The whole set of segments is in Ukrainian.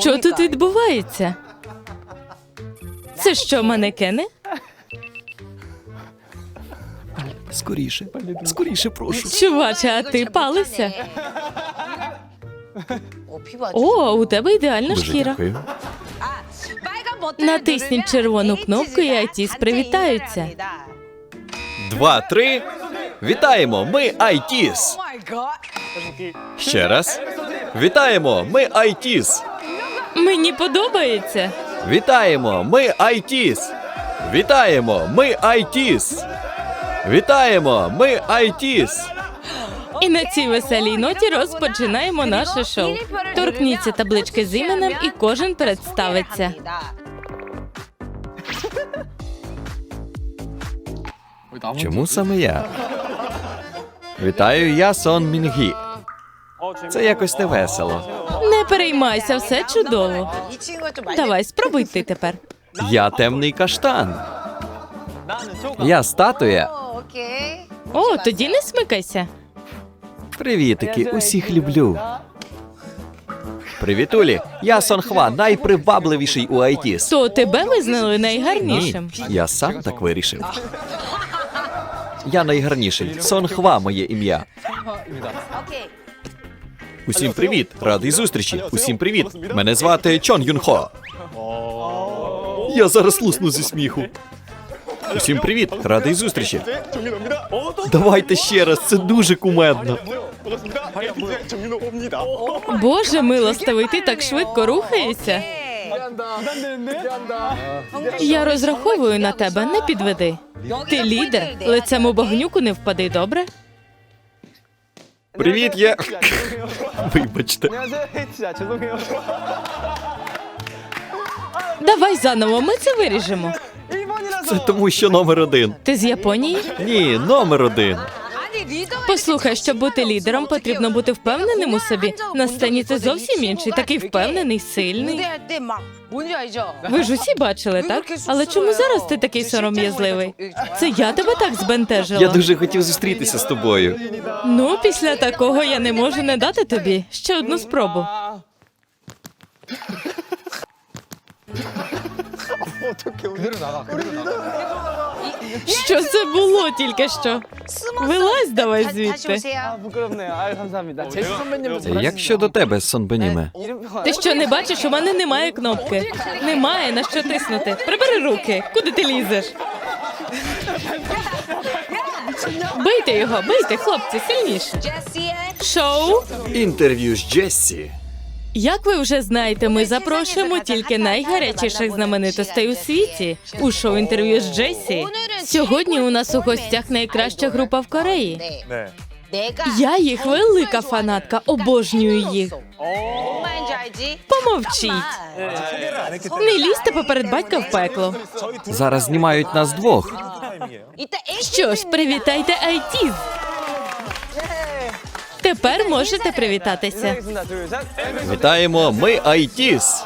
Що тут відбувається? Це що, манекени? Скоріше, скоріше, прошу. Чуваче, а ти палився? О, О, у тебе ідеальна Дуже шкіра. Натисніть червону кнопку і айтіс привітаються. Два, три. Вітаємо! Ми Айтіс. Ще раз. Вітаємо! Ми Айтіс. Мені подобається. Вітаємо! Ми Айтіс. Вітаємо! Ми Айтіс. Вітаємо! Ми Айтіс. І на цій веселій ноті розпочинаємо наше шоу. Торкніться таблички з іменем, і кожен представиться. Чому саме я? Вітаю, я Сон Мінгі. Це якось не весело. Не переймайся, все чудово. Давай, спробуй ти тепер. Я темний каштан. Я статуя. О, тоді не смикайся. Привітики, усіх люблю. Привітулі, я Сон Хва, найпривабливіший у Айтіс. То тебе визнали Ні, найгарнішим. я сам так вирішив. Я найгарніший. Сон Хва моє ім'я. Усім привіт! Радий зустрічі. Усім привіт. Мене звати Чон Юн Хо. Я зараз лусну зі сміху. Усім привіт! Радий зустрічі. Давайте ще раз, це дуже кумедно. Боже милостивий, ти так швидко рухаєшся. Я розраховую на тебе, не підведи. Ти лідер, лицем у багнюку не впади, добре? Привіт, я. Вибачте. Давай заново, ми це виріжемо. Це тому, що номер один. Ти з Японії? Ні, номер один. Послухай, щоб бути лідером, потрібно бути впевненим у собі. На сцені ти зовсім інший, такий впевнений, сильний. Ви ж усі бачили, так? Але чому зараз ти такий сором'язливий? Це я тебе так збентежила. Я дуже хотів зустрітися з тобою. Ну, після такого я не можу не дати тобі ще одну спробу. Що це було тільки що? Вилазь давай звідти. 부끄럽네요. 아유 감사합니다. 제시 선배님도 Як щодо тебе, Сон Беніме? Ти що не бачиш, у мене немає кнопки. Немає на що тиснути. Прибери руки. Куди ти лізеш? Бийте його, бийте, хлопці, сильніше. Шоу. Інтерв'ю з Джессі. Як ви вже знаєте, ми запрошуємо тільки найгарячіших знаменитостей у світі у шоу інтерв'ю з Джесі. Сьогодні у нас у гостях найкраща група в Кореї. Я їх велика фанатка, обожнюю їх. Помовчіть. Не лізьте поперед батька в пекло. Зараз знімають нас двох. Що ж, привітайте Айтіз. Тепер можете привітатися. Вітаємо. Ми Айтіс.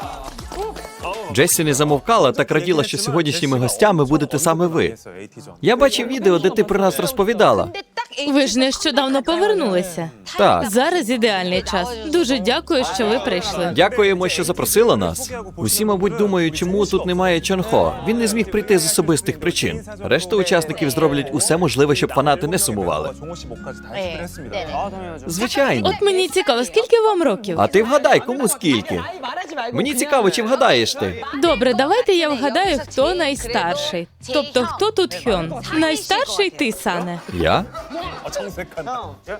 Джесі не замовкала так раділа, що сьогоднішніми гостями будете саме ви. Я бачив відео, де ти про нас розповідала. Ви ж нещодавно повернулися. Так, Зараз ідеальний час. Дуже дякую, що ви прийшли. дякуємо, що запросила нас. Усі, мабуть, думають, чому тут немає Чонхо. Він не зміг прийти з особистих причин. Решта учасників зроблять усе можливе, щоб фанати не сумували. Звичайно. От мені цікаво, скільки вам років? А ти вгадай, кому скільки? Мені цікаво, чи вгадаєш ти. Добре, давайте я вгадаю, хто найстарший. Тобто, хто тут Хьон? Найстарший ти, Сане. Я?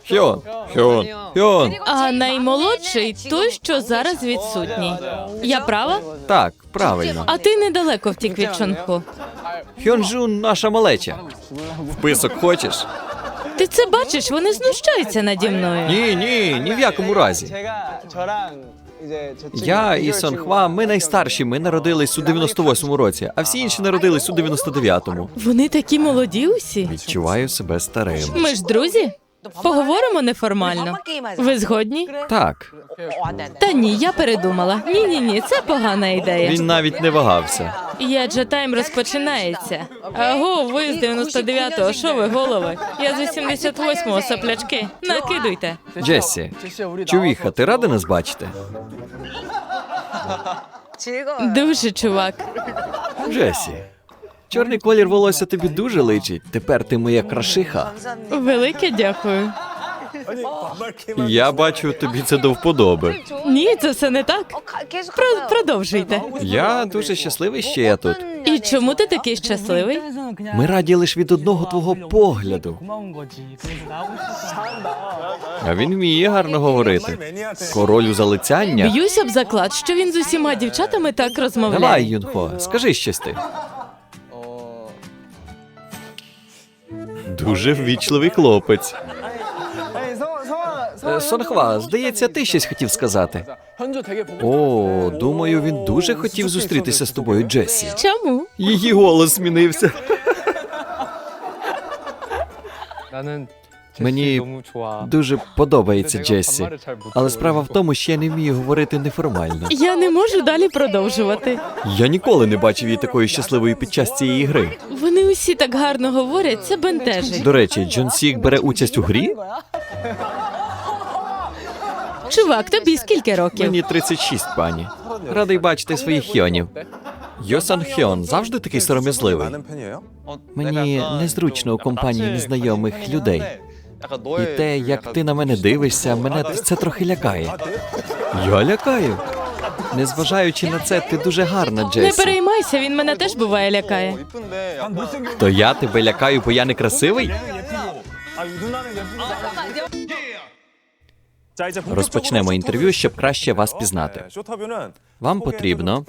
Хьон. Хьон. Хьон. А наймолодший той, що зараз відсутній. Я права? Так, правильно. А ти недалеко втік від Чонху. Хьонджун наша малеча. Вписок хочеш? Ти це бачиш, вони знущаються наді мною. Ні, ні, ні в якому разі. Я і Сонхва, ми найстарші. Ми народились у 98-му році, а всі інші народились у 99-му. Вони такі молоді усі. Відчуваю себе старим. Ми ж друзі. Поговоримо неформально. Ви згодні? Так, Та ні, я передумала. Ні, ні, ні, це погана ідея. він навіть не вагався. Я джетайм розпочинається. Аго, ви з 99-го, що ви голови? Я з 88-го соплячки. Накидуйте. Джесі, чувіха, ти рада нас бачити? Дуже чувак. Джесі, Чорний колір волосся тобі дуже личить. Тепер ти моя крашиха. Велике дякую. Я бачу, тобі це до вподоби. Ні, це все не так. Про- продовжуйте. Я дуже щасливий, що я тут. І чому ти такий щасливий? Ми раді лише від одного твого погляду. А він вміє гарно говорити. Королю залицяння. Б'юсь об заклад, що він з усіма дівчатами так розмовляє. Давай, Юнхо, скажи щось ти. Дуже ввічливий хлопець. Е, Сонхва, здається, ти щось хотів сказати. О, думаю, він дуже хотів зустрітися з тобою, Джесі. Чому? Її голос змінився. Мені дуже подобається Джесі, але справа в тому, що я не вмію говорити неформально. Я не можу далі продовжувати. Я ніколи не бачив її такою щасливою під час цієї гри. Вони усі так гарно говорять. Це бентежить. До речі, Джон Сік бере участь у грі. Чувак, тобі скільки років? Мені 36, пані. Радий бачити своїх хіонів. Йосан Хьон завжди такий сором'язливий. Мені незручно у компанії незнайомих людей. І те, як ти на мене дивишся, мене це трохи лякає. Я лякаю. Незважаючи на це, ти дуже гарна, Не Джесі. переймайся, він мене теж буває лякає. То я тебе лякаю, бо я не красивий? Розпочнемо інтерв'ю, щоб краще вас пізнати. Вам потрібно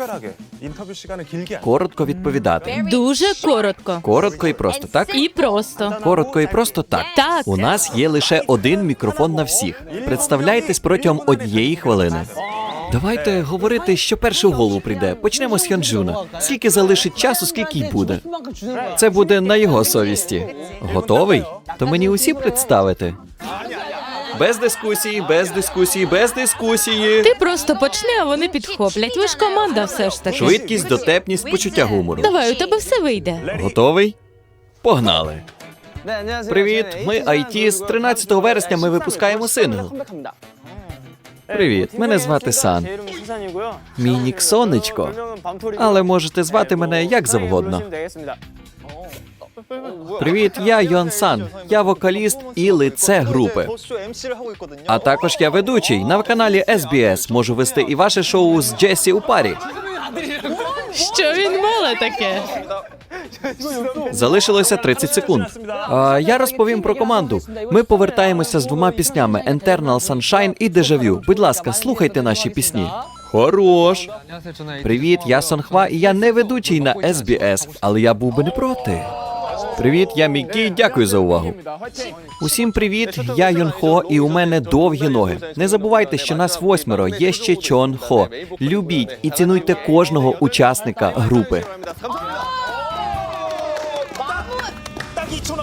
коротко відповідати. Дуже коротко. Коротко і просто, так? І просто. Коротко і просто так. Так. У нас є лише один мікрофон на всіх. Представляйтесь протягом однієї хвилини. Давайте говорити, що перше в голову прийде. Почнемо з Хьонджуна. Скільки залишить часу, скільки й буде. Це буде на його совісті. Готовий? То мені усі представити. Без дискусії, без дискусії, без дискусії. Ти просто почни, а вони підхоплять. Ви ж команда все ж таки. Швидкість, дотепність, почуття гумору. Давай, у тебе все вийде. Готовий? Погнали. Привіт, ми IT. З 13 вересня ми випускаємо сингл. Привіт, мене звати Сан. Мій нік сонечко. Але можете звати мене як завгодно. Привіт, я Йон Сан. Я вокаліст і лице групи. А також я ведучий на каналі SBS. Можу вести і ваше шоу з Джесі у парі. Що він мала таке? Залишилося 30 секунд. А, я розповім про команду. Ми повертаємося з двома піснями: Internal Sunshine і Дежавю. Будь ласка, слухайте наші пісні. Хорош. Привіт, я Сонхва, і я не ведучий на SBS, але я був би не проти. Привіт, я Мікі. Дякую за увагу. Усім привіт. Я Йонхо, і у мене довгі ноги. Не забувайте, що нас восьмеро. Є ще Чон Хо. Любіть і цінуйте кожного учасника групи.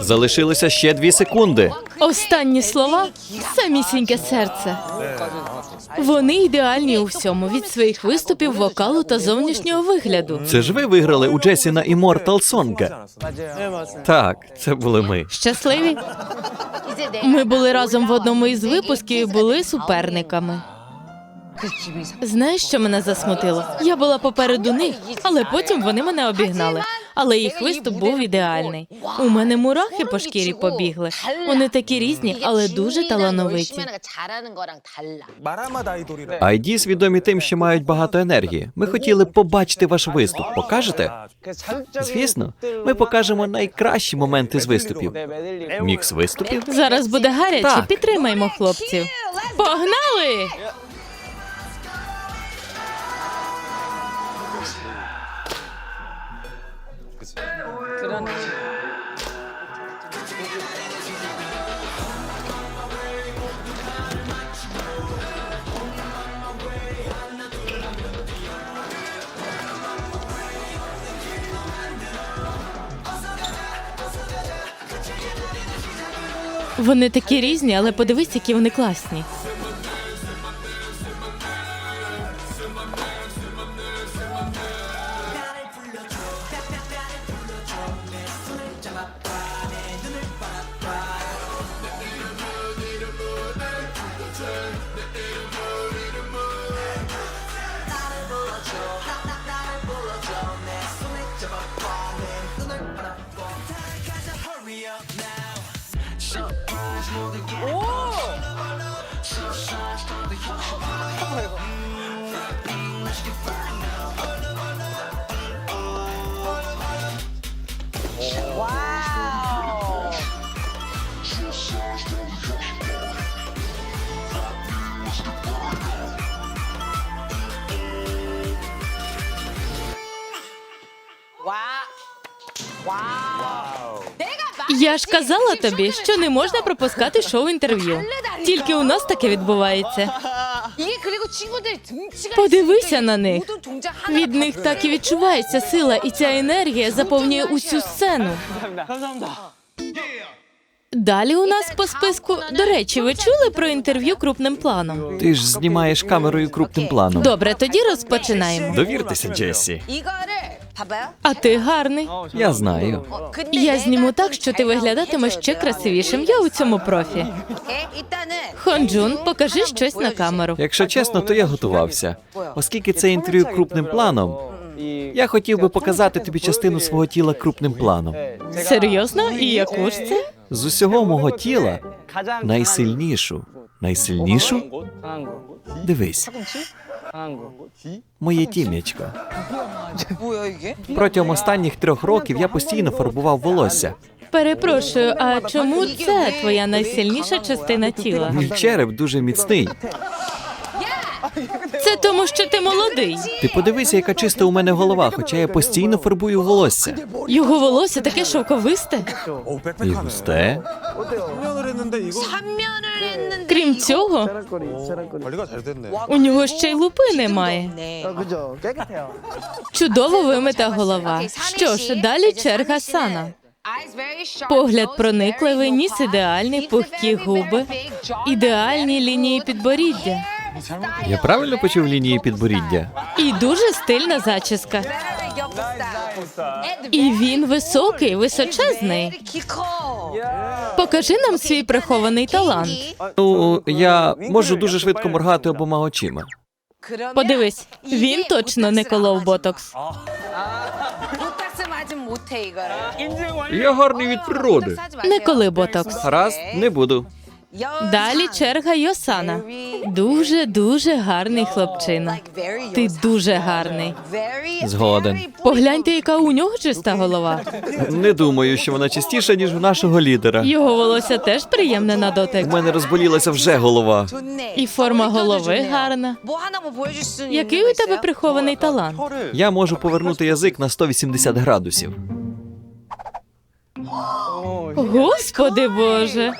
Залишилося ще дві секунди. Останні слова самісіньке серце. Вони ідеальні у всьому від своїх виступів, вокалу та зовнішнього вигляду. Це ж ви виграли у Джесіна Immortal Сонга. Так, це були ми. Щасливі ми були разом в одному із випусків. і Були суперниками. Знаєш, що мене засмутило? Я була попереду них, але потім вони мене обігнали але їх виступ був ідеальний. У мене мурахи по шкірі побігли. Вони такі різні, але дуже талановиті. Айдіс відомі тим, що мають багато енергії. Ми хотіли побачити ваш виступ. Покажете? Звісно, ми покажемо найкращі моменти з виступів. Мікс виступів зараз буде гаряче. Підтримаймо хлопців. Погнали! Вони такі різні, але подивись, які вони класні. Я ж казала тобі, що не можна пропускати шоу-інтерв'ю. Тільки у нас таке відбувається. Подивися на них. Від них так і відчувається сила, і ця енергія заповнює усю сцену. Далі у нас по списку. До речі, ви чули про інтерв'ю крупним планом? Ти ж знімаєш камерою крупним планом. Добре, тоді розпочинаємо. Довіртеся, Джесі. А ти гарний. Я знаю. Я зніму так, що ти виглядатимеш ще красивішим. Я у цьому профі. Хонджун, покажи щось на камеру. Якщо чесно, то я готувався, оскільки це інтерв'ю крупним планом. Я хотів би показати тобі частину свого тіла крупним планом. Серйозно? І яку ж це? З усього мого тіла найсильнішу. Найсильнішу? Дивись моє тім'ячко. Протягом останніх трьох років я постійно фарбував волосся. Перепрошую, а чому це твоя найсильніша частина тіла? Мій череп дуже міцний. Це тому, що ти молодий. Ти подивися, яка чиста у мене голова, хоча я постійно фарбую волосся. Його волосся таке шовковисте. І густе. Крім цього, у нього ще й лупи немає. Чудово вимита голова. Що ж, далі черга сана. Погляд проникливий, ніс ідеальний, пухкі губи, ідеальні лінії підборіддя. Я правильно почув лінії підборіддя? І дуже стильна зачіска. І він високий, височезний. Покажи нам свій прихований талант. Ну, я можу дуже швидко моргати обома очима. Подивись, він точно не колов ботокс. Я гарний від природи. Не коли ботокс. Гаразд, не буду. Далі черга Йосана. Дуже дуже гарний хлопчина. Ти дуже гарний. Згоден. Погляньте, яка у нього чиста голова. Не думаю, що вона чистіша, ніж у нашого лідера. Його волосся теж приємне на дотик. У мене розболілася вже голова. І форма голови гарна. Який у тебе прихований талант? Я можу повернути язик на 180 градусів. Господи Боже,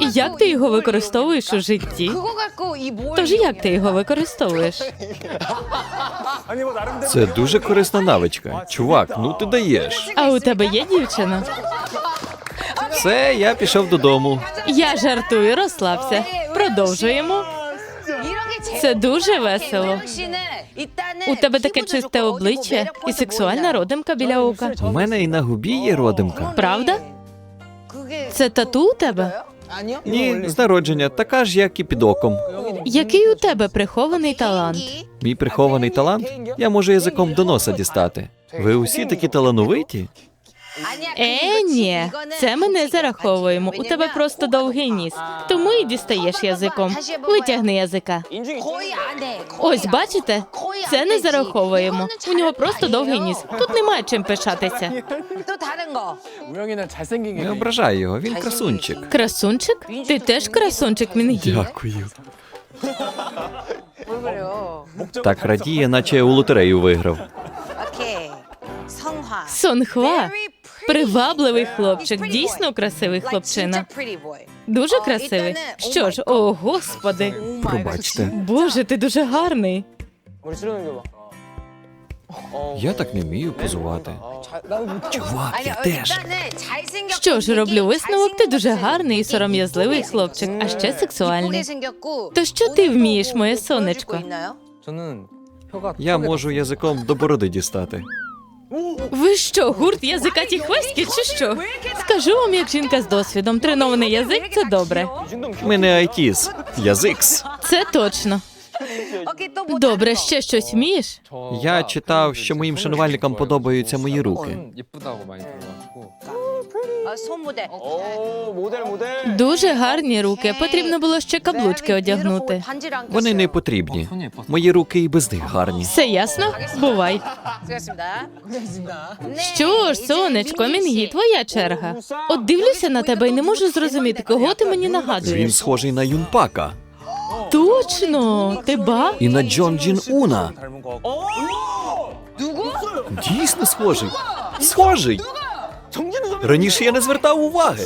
і як ти його використовуєш у житті? Тож як ти його використовуєш? Це дуже корисна навичка. Чувак, ну ти даєш. А у тебе є дівчина? Все, я пішов додому. Я жартую, розслабся. Продовжуємо. Це дуже весело. У тебе таке чисте обличчя і сексуальна родимка біля ока. У мене і на губі є родимка. Правда? Це тату у тебе? Ні, з народження, така ж, як і під оком. Який у тебе прихований талант? Мій прихований талант я можу язиком до носа дістати. Ви усі такі талановиті? Е, ні, це ми не зараховуємо. У тебе просто довгий ніс. Тому і дістаєш язиком. Витягни язика. Ось бачите, це не зараховуємо. У нього просто довгий ніс. Тут немає чим пишатися. Не ображай його, він красунчик. Красунчик? Ти теж красунчик, Мінгі. Дякую. Так радіє, наче у лотерею виграв. Сонхва Привабливий хлопчик, дійсно красивий хлопчина. Дуже красивий. Що ж, о господи, Пробачте. боже, ти дуже гарний. Я так не вмію позувати. Чувак, я теж. Що ж, роблю висновок, ти дуже гарний і сором'язливий хлопчик, а ще сексуальний. То що ти вмієш, моє сонечко? Я можу язиком до бороди дістати. Ви що, гурт язикаті хвостки чи що? Скажу вам, як жінка з досвідом, тренований язик це добре. Ми не айтіс, язикс. Це точно. Добре, ще щось вмієш? Я читав, що моїм шанувальникам подобаються мої руки. 예쁘다고 많이 들어가지고. 오 모델 모델. Дуже гарні руки. Потрібно було ще каблучки одягнути. Вони не потрібні. Мої руки і без них гарні. Все ясно? Бувай. Що ж, сонечко, Мінгі, твоя черга. От дивлюся на тебе і не можу зрозуміти, кого ти мені Він нагадуєш. схожий на Юнпака Точно, ти ба? і на Джон Джін Уна. 닮은 거 같고. Дійсно схожий. Схожий. Раніше я не звертав уваги.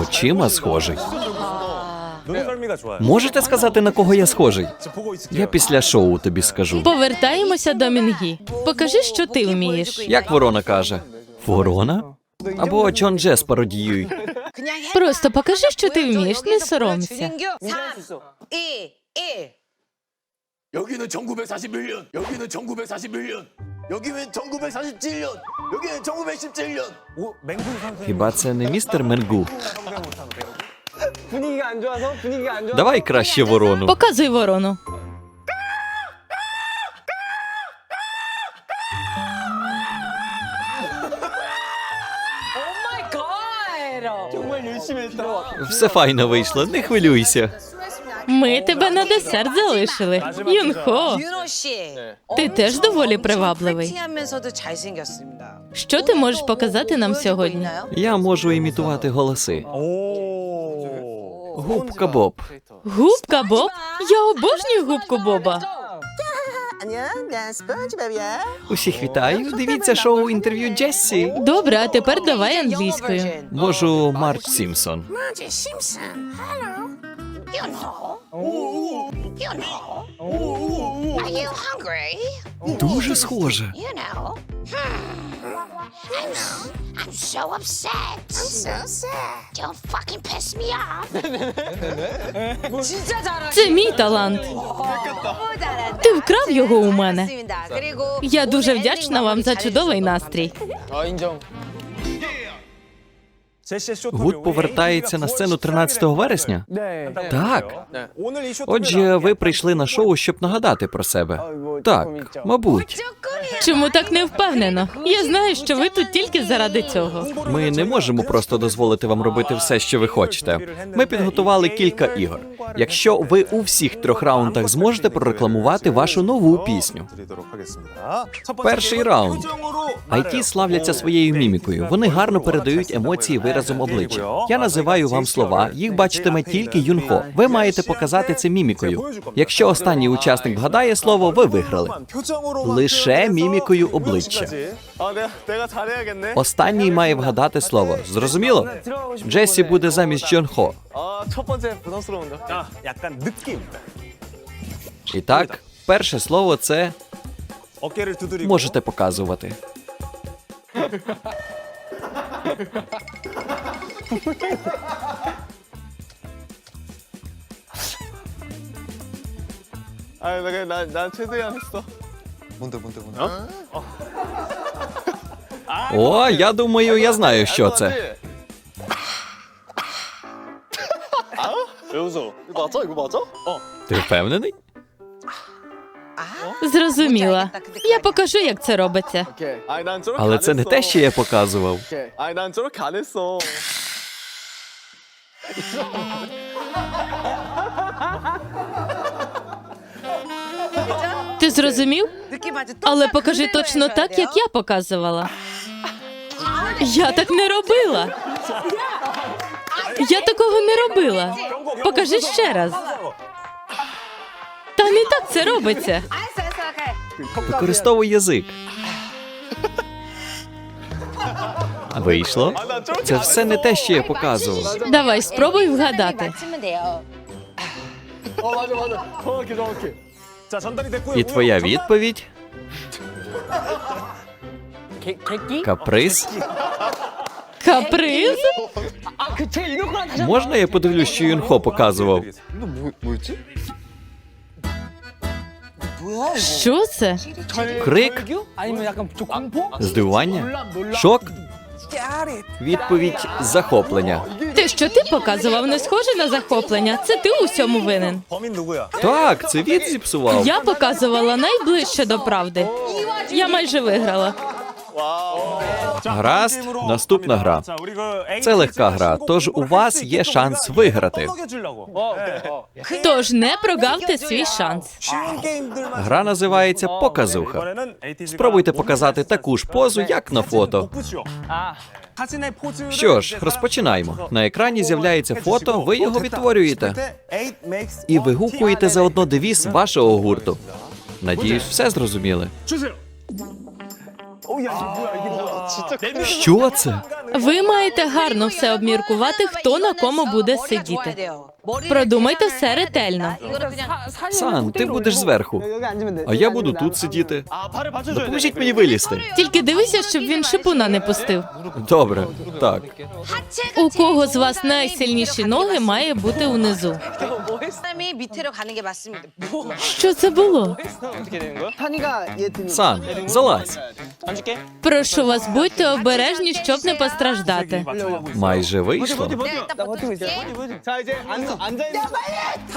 Очима схожий. 눈썰미가 좋아요. Можете сказати, на кого я схожий? 지금 보고 있을게요. Я після шоу тобі скажу. Повертаємося до Мінгі. Покажи, що ти вмієш. Як ворона каже? Ворона? Або Джон Джес пародіюй. Просто покажи, що ти вмієш, не соромся. 3, 2, 1. 여기는 1941년, 여기는 1941년, 여기는 1947년, 여기는 1917년. 오, 맹구 선생님. Хіба це не містер Менгу? 성대 못하는 배우. 분위기가 안 좋아서 분위기가 안 좋아. Давай краще ворону. Показуй ворону. 정말 열심히 했다. Все файно вийшло, не хвилюйся. Ми тебе на десерт залишили. Юнхо, 윤호 씨. ти теж доволі привабливий. 하면서도 잘생겼습니다. Що ти можеш показати нам сьогодні? Я можу імітувати голоси. 오. Губка Боб. Губка Боб? Я обожнюю губку Боба. 안녕, 난 스펀지밥이야. Усіх вітаю. Дивіться шоу інтерв'ю Джессі. Добре, а тепер давай англійською. Можу Марч Сімпсон. You know. You know. Are you hungry? Дуже схоже. You know. I'm, I'm so upset. I'm so sad. Don't fucking piss me off. Це мій талант. Ти вкрав його у мене. Я дуже вдячна вам за чудовий настрій. Гуд повертається на сцену 13 вересня. Так отже, ви прийшли на шоу, щоб нагадати про себе. Так, мабуть, чому так не впевнено? Я знаю, що ви тут тільки заради цього. Ми не можемо просто дозволити вам робити все, що ви хочете. Ми підготували кілька ігор. Якщо ви у всіх трьох раундах зможете прорекламувати вашу нову пісню, перший раунд IT славляться своєю мімікою. Вони гарно передають емоції виразу виразом обличчя. Я називаю вам слова, їх бачитиме тільки Юнхо. Ви маєте показати це мімікою. Якщо останній учасник вгадає слово, ви виграли. Лише мімікою обличчя. Останній має вгадати слово. Зрозуміло? Джесі буде замість Юнхо. І так, перше слово це можете показувати. 아, 나, 나, 난 최대한 했어. О, я думаю, я знаю, що це. 왜 웃어? 이거 맞아? 이거 맞아? 어. Ти впевнений? Зрозуміла. Я покажу, як це робиться. Але це не те, що я показував. Ти зрозумів? Але покажи точно так, як я показувала. Я так не робила. Я такого не робила. Покажи ще раз. Та не так це робиться. Використовуй язик. Вийшло. Це все не те, що я показував. Давай, спробуй вгадати. І твоя відповідь? Каприз? Каприз? Можна я подивлюсь, що Юнхо показував? Ну, що це? Крик? Здивування? Шок? Відповідь захоплення. Те, що ти показував, не схоже на захоплення. Це ти усьому винен. Так, це він зіпсував. Я показувала найближче до правди. Я майже виграла. Гаразд, наступна гра. Це легка гра, тож у вас є шанс виграти. Тож не прогавте свій шанс. Гра називається Показуха. Спробуйте показати таку ж позу, як на фото. Що ж, розпочинаємо. На екрані з'являється фото, ви його відтворюєте і вигукуєте заодно девіз вашого гурту. Надіюсь, все зрозуміли. 주세요. 오, 야, 이게 뭐야, 이게 뭐야. 진짜 Що це? Ви маєте гарно все обміркувати, хто на кому буде сидіти. Продумайте все ретельно. Сан, ти будеш зверху. А я буду тут сидіти. Допоможіть мені вилізти. Тільки дивися, щоб він шипуна не пустив. Добре, так. У кого з вас найсильніші ноги має бути унизу. 사람이 밑으로 가는 게 맞습니다. 뭐? Що це було? Сан, залазь. Прошу вас, будьте обережні, щоб не постраждати. Майже вийшло.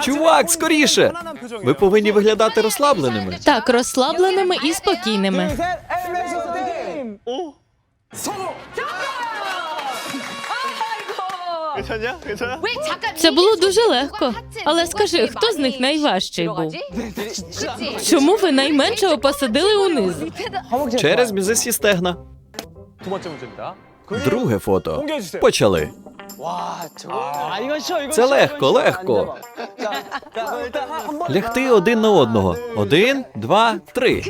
Чувак, скоріше! Ви повинні виглядати розслабленими. Так, розслабленими і спокійними. 괜찮냐? 괜찮아? 왜 잠깐 Це було дуже легко. Але скажи, хто з них найважчий був? Чому ви найменшого посадили униз? Через мізисі стегна. 두 번째 문제입니다. Друге фото. 공개해주세요. Почали. Це легко, легко. Лягти один на одного. Один, два, три.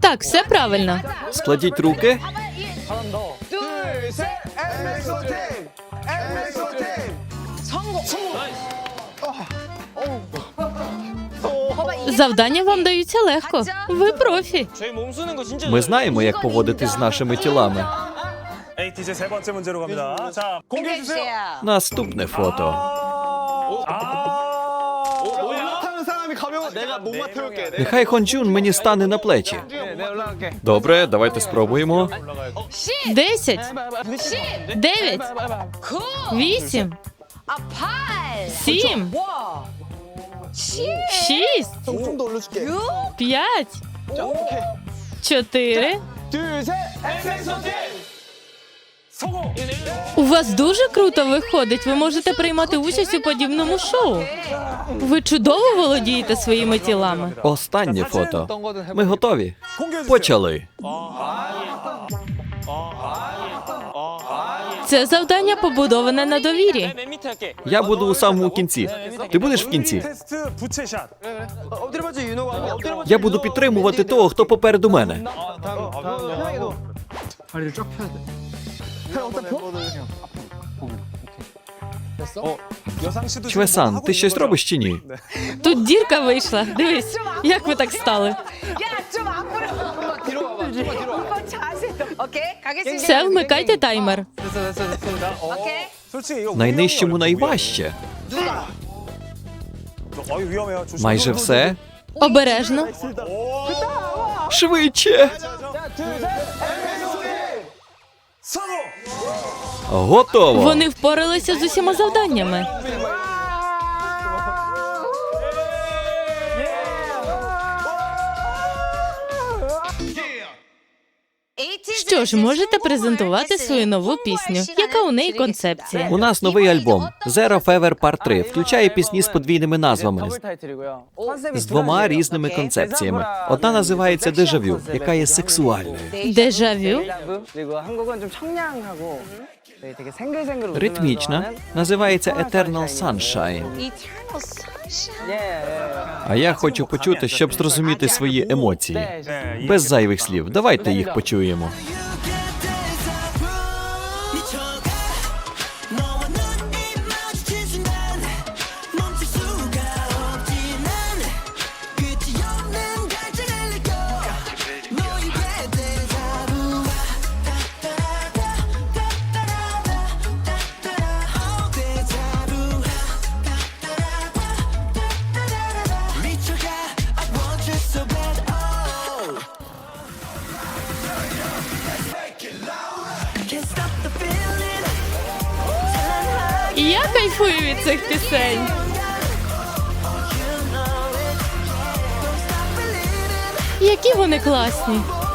Так, все правильно. Складіть руки. Завдання вам даються легко. Ви профі. Ми знаємо, як поводитись з нашими тілами. Наступне фото. 내가 목마 태울게. Нехай Хончун мені стане на плечі. Добре, давайте спробуємо. Десять, дев'ять, 구, вісім, 아 팔, сім, 와, 칠, шість, 좀더 올려줄게. 육, п'ять, чотири. 성공. У вас дуже круто виходить. Ви можете приймати участь у подібному шоу. Ви чудово володієте своїми тілами. Останнє фото. Ми готові. Почали. Це завдання побудоване на довірі. Я буду у самому кінці. Ти будеш в кінці? Я буду підтримувати того, хто попереду мене. Чвесан, ти щось робиш чи ні? Тут дірка вийшла. Дивись, як ви так стали. Все, вмикайте таймер. Найнижчому найважче. Майже все. Обережно. Швидше. Готово. Вони впоралися з усіма завданнями. Що ж, можете презентувати свою нову пісню. Яка у неї концепція? У нас новий альбом Zero Fever Part 3 включає пісні з подвійними назвами з двома різними концепціями. Одна називається Дежавю, яка є сексуальною. Дежавю? Ритмічна називається Eternal Sunshine. А я хочу почути, щоб зрозуміти свої емоції без зайвих слів. Давайте їх почуємо. власні.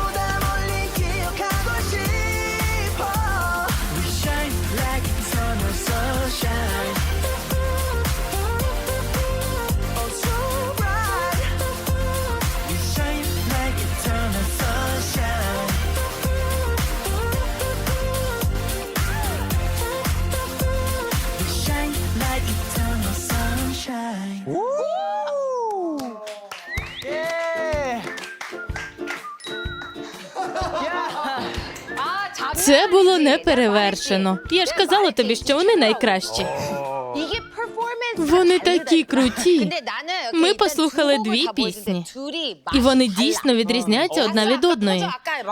Це було неперевершено. Я ж казала тобі, що вони найкращі. Вони такі круті. Ми послухали дві пісні, і вони дійсно відрізняються одна від одної.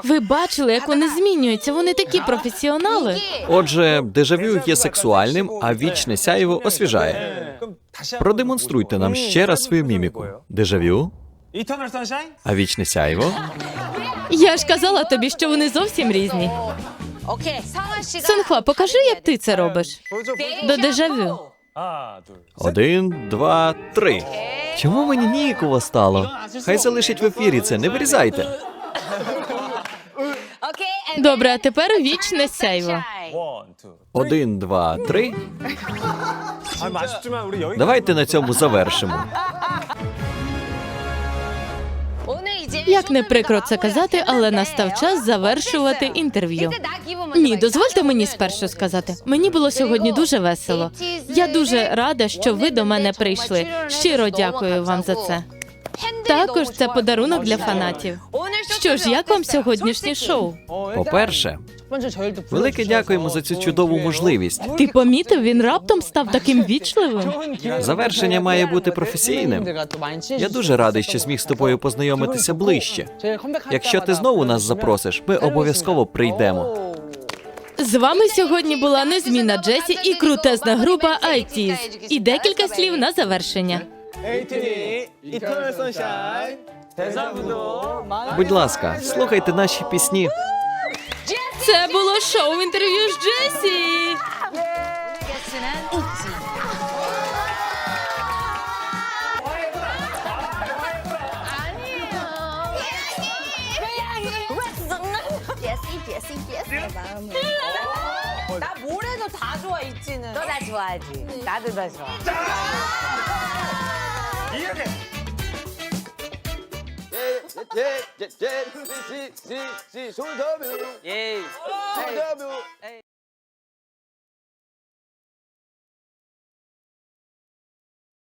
Ви бачили, як вони змінюються. Вони такі професіонали. Отже, дежавю є сексуальним, а вічне сяєво освіжає. Продемонструйте нам ще раз свою міміку. Дежавю? А вічне сяєво. Я ж казала тобі, що вони зовсім різні. 오케이 상아 씨가 Сунхва, покажи, як ти це робиш. 보여줘. До дежавю. 하나, 둘. Один, два, три. Чому мені ніяково стало? Хай залишить в ефірі це, не вирізайте. 오케이 and Добре, а тепер вічне сяйво. sunshine. 원, 투. Один, два, три. 아, 아쉽지만 우리 여기 Давайте на цьому завершимо. Як не прикро це казати, але настав час завершувати інтерв'ю. Ні, дозвольте мені спершу сказати. Мені було сьогодні дуже весело. Я дуже рада, що ви до мене прийшли. Щиро дякую вам за це. Також це подарунок для фанатів. Що ж, як вам сьогоднішнє шоу? По-перше, велике дякуємо за цю чудову можливість. Ти помітив, він раптом став таким вічливим. Завершення має бути професійним. Я дуже радий, що зміг з тобою познайомитися ближче. Якщо ти знову нас запросиш, ми обов'язково прийдемо. З вами сьогодні була незмінна Джесі і крутезна група ITs. І декілька слів на завершення. 에이티니 이터널 선샤인 대사부도 Будь ласка, слухайте наші пісні. Це було шоу інтерв'ю з Джесі. 게스트는 있지. Jessie, Jessie, Jessie. 나 뭐래도 다 좋아 있지는. 너 나 좋아하지. 나도 너 좋아. 이렇게. 예예예예예시시시 손잡이 예. 손잡이